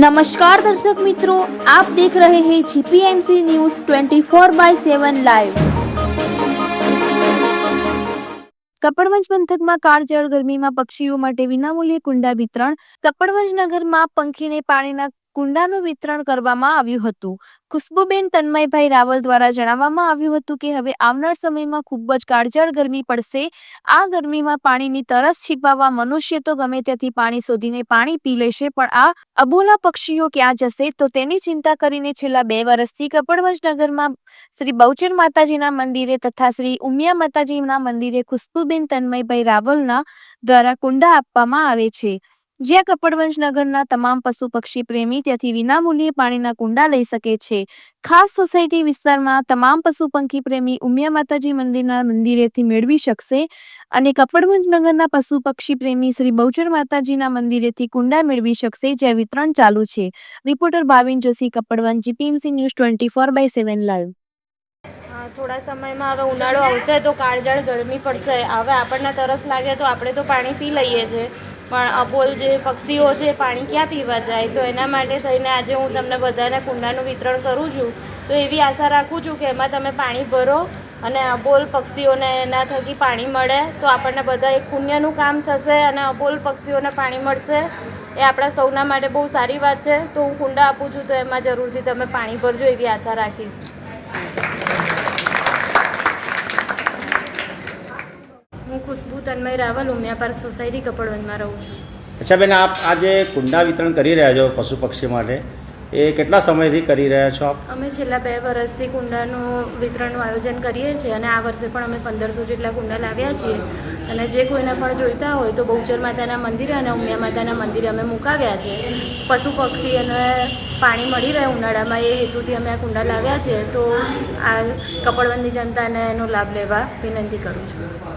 નમસ્કાર દર્શક મિત્રો આપ દેખ રહે હૈ GPMC news 24 by 7 live Kapadvanj પંથકમાં કાળજળ ગરમીમાં પક્ષીઓ માટે વિનામૂલ્યે કુંડા વિતરણ, કપડવંજ નગરમાં પંખીને પાણીના કુંડાનું વિતરણ કરવામાં આવ્યું હતું. ખુશ્બુબેન તન્મયભાઈ રાવલ દ્વારા જણાવવામાં આવ્યું હતું કે, હવે આવનાર સમયમાં ખૂબ જ કાળજાળ ગરમી પડશે. આ ગરમીમાં પાણીની તરસ છીપાવવા મનુષ્ય તો ગમે ત્યાંથી પાણી શોધીને પાણી પી લેશે, પણ આ અબોલા પક્ષીઓ ક્યાં જશે? તો તેની ચિંતા કરીને છેલ્લા બે વર્ષથી કપડવંજ નગરમાં શ્રી બહુચર માતાજીના મંદિરે તથા શ્રી ઉમિયા માતાજીના મંદિરે ખુશ્બુબેન તન્મયભાઈ રાવલના દ્વારા કુંડા આપવામાં આવે છે. જ્યાં કપડવંજ નગરના તમામ પશુ પક્ષી પ્રેમી ત્યાંથી વિનામૂલ્યે પાણીના કુંડા લઈ શકે છે. ખાસ સોસાયટી વિસ્તારમાં તમામ પશુ પંખી પ્રેમી ઉમિયા માતાજી મંદિરના મંદિરેથી મેળવી શકશે અને કપડવંજ નગરના પશુ પક્ષી પ્રેમી શ્રી બહુચર માતાજીના મંદિરેથી કુંડા મેળવી શકશે જ્યાં વિતરણ ચાલુ છે. Reporter Bhavin Joshi, Kapadvanj GPMC news twenty four by seven live. થોડા સમયમાં હવે ઉનાળો આવશે તો કાળઝાળ ગરમી પડશે. હવે આપણને તરસ લાગે તો આપણે તો પાણી પી લઈએ છીએ. પણ અબોલ જે પક્ષીઓ છે, પાણી ક્યાં પીવા જાય? તો એના માટે થઈને આજે હું તમને બધાને કુંડાનું વિતરણ કરું છું. તો એવી આશા રાખું છું કે એમાં તમે પાણી ભરો અને અબોલ પક્ષીઓને એના થકી પાણી મળે. તો આપણને બધા એક પુણ્યનું કામ થશે અને અબોલ પક્ષીઓને પાણી મળશે. એ આપણા સૌના માટે બહુ સારી વાત છે. તો હું કુંડા આપું છું તો એમાં જરૂરથી તમે પાણી ભરજો એવી આશા રાખીશ. ખુશ્બુ તન્મય રાવલ ઉમિયા પાર્ક સોસાયટી કપડવંજમાં રહું છું. અચ્છા બેન આપ આજે કુંડા વિતરણ કરી રહ્યા છો પશુ પક્ષી માટે એ કેટલા સમયથી કરી રહ્યા છો આપ? અમે છેલ્લા બે વર્ષથી કુંડાનું વિતરણનું આયોજન કરીએ છીએ અને આ વર્ષે પણ અમે પંદરસો જેટલા કુંડા લાવ્યા છીએ. અને જે કોઈને પણ જોઈતા હોય તો બહુચર માતાના મંદિરે અને ઉમિયા માતાના મંદિરે અમે મુકાવ્યા છે. પશુ પક્ષી અને પાણી મળી રહે ઉનાળામાં એ હેતુથી અમે આ કુંડા લાવ્યા છે. તો આ કપડવંદની જનતાને એનો લાભ લેવા વિનંતી કરું છું.